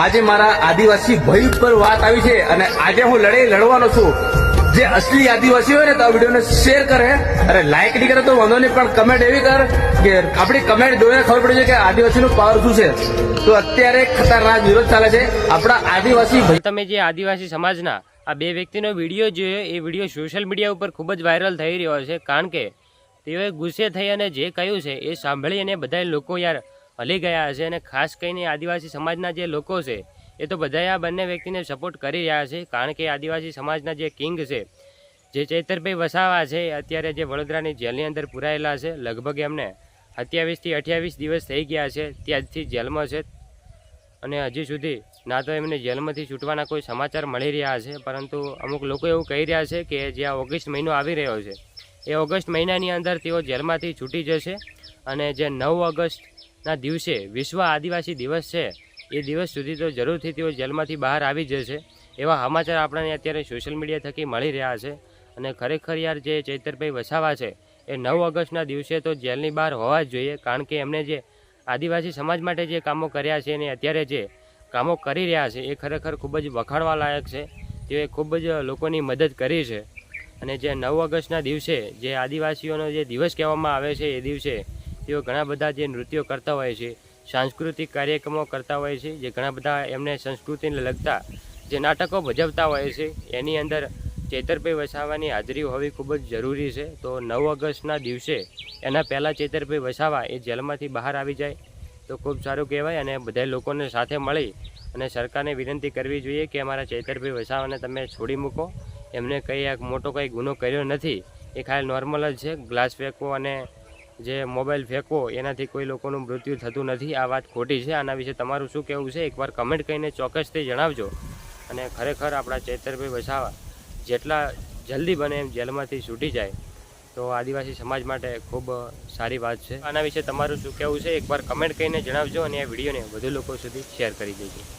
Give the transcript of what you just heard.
આજે મારા આદિવાસી ભાઈ ઉપર વાત આવી છે અને આજે હું લડાઈ લડવાનો છું. જે અસલી આદિવાસી હોય ને તો આ વિડીયોને શેર કરે. અરે લાઈક નહીં કરે તો વાંધો નહીં, પણ કમેન્ટ એવી કર કે આપણી કમેન્ટ જોઈને ખબર પડી છે કે આદિવાસીનું પાવર શું છે. તો અત્યારે ખતરનાક વિરોધ ચાલે છે. આપણા આદિવાસી ભાઈ તમે જે આદિવાસી સમાજના આ બે વ્યક્તિનો વીડિયો જોયો, એ વીડિયો સોશિયલ મીડિયા ઉપર ખૂબ જ વાયરલ થઈ રહ્યો છે કારણ કે તેઓએ ગુસ્સે થઈ અને જે કહ્યું છે એ સાંભળી અને બધા લોકો યાર હલી ગયા હશે અને ખાસ કરીને આદિવાસી સમાજના જે લોકો છે, એ તો બધા આ બંને વ્યક્તિને સપોર્ટ કરી રહ્યા છે, કારણ કે આદિવાસી સમાજના જે કિંગ છે, જે ચેતરભાઈ વસાવા છે, અત્યારે જે વડોદરાની જેલની અંદર પુરાયેલા છે, લગભગ એમને સત્યાવીસથી અઠ્યાવીસ દિવસ થઈ ગયા છે, ત્યારથી જેલમાં છે. અને હજી સુધી ના તો એમને જેલમાંથી છૂટવાના કોઈ સમાચાર મળી રહ્યા છે, પરંતુ અમુક લોકો એવું કહી રહ્યા છે કે જે આ ઓગસ્ટ મહિનો આવી રહ્યો છે, એ ઓગસ્ટ મહિનાની અંદર તેઓ જેલમાંથી છૂટી જશે અને જે નવ ઓગસ્ટના દિવસે. વિશ્વ આદિવાસી દિવસ છે. એ દિવસ સુધી તો જરૂરથી તેઓ જેલમાંથી બહાર આવી જશે. એવા સમાચાર આપણને અત્યારે સોશિયલ મીડિયા થકી મળી રહ્યા છે. અને ખરેખર યાર, જે ચૈતરભાઈ વસાવા છે, એ નવ ઓગસ્ટના દિવસે તો જેલની બહાર હોવા જ જોઈએ. કારણ કે એમને જે આદિવાસી સમાજ માટે જે કામો કર્યા છે અને અત્યારે જે કામો કરી રહ્યા છે, એ ખરેખર ખૂબ જ વખાણવા લાયક છે. તેઓએ ખૂબ જ લોકોની મદદ કરી છે. અને જે નવ ઓગસ્ટના દિવસે જે આદિવાસીઓનો જે દિવસ કહેવામાં આવે છે, એ દિવસે તેઓ ઘણા બધા જે નૃત્યો કરતા હોય છે, સાંસ્કૃતિક કાર્યક્રમો કરતા હોય છે, જે ઘણા બધા એમને સંસ્કૃતિને લગતા જે નાટકો ભજવતા હોય છે, એની અંદર ચેતરભાઈ વસાવાની હાજરી હોવી ખૂબ જ જરૂરી છે. તો નવ ઓગસ્ટના દિવસે એના પહેલાં ચેતરભાઈ વસાવા એ જેલમાંથી બહાર આવી જાય. તો ખૂબ સારું કહેવાય અને બધા લોકોને સાથે મળી અને સરકારને વિનંતી કરવી જોઈએ કે અમારા ચેતરભાઈ વસાવાને તમે છોડી મૂકો. એમને કંઈ એક મોટો કંઈ ગુનો કર્યો નથી. એ ખાલી નોર્મલ જ છે. ગ્લાસ ફેંકવો અને જે મોબાઈલ ફેંકવો એનાથી કોઈ લોકોનું મૃત્યુ થતું નથી. આ વાત ખોટી છે. આના વિશે તમારું શું કહેવું છે? એકવાર કમેન્ટ કરીને ચોક્કસથી જણાવજો. અને ખરેખર આપણા ચૈતરભાઈ વસાવા જેટલા જલ્દી બને એમ જેલમાંથી છૂટી જાય, તો આદિવાસી સમાજ માટે ખૂબ સારી વાત છે. આના વિશે તમારું શું કહેવું છે? એકવાર કમેન્ટ કરીને જણાવજો અને આ વિડીયોને વધુ લોકો સુધી શેર કરી દેજો.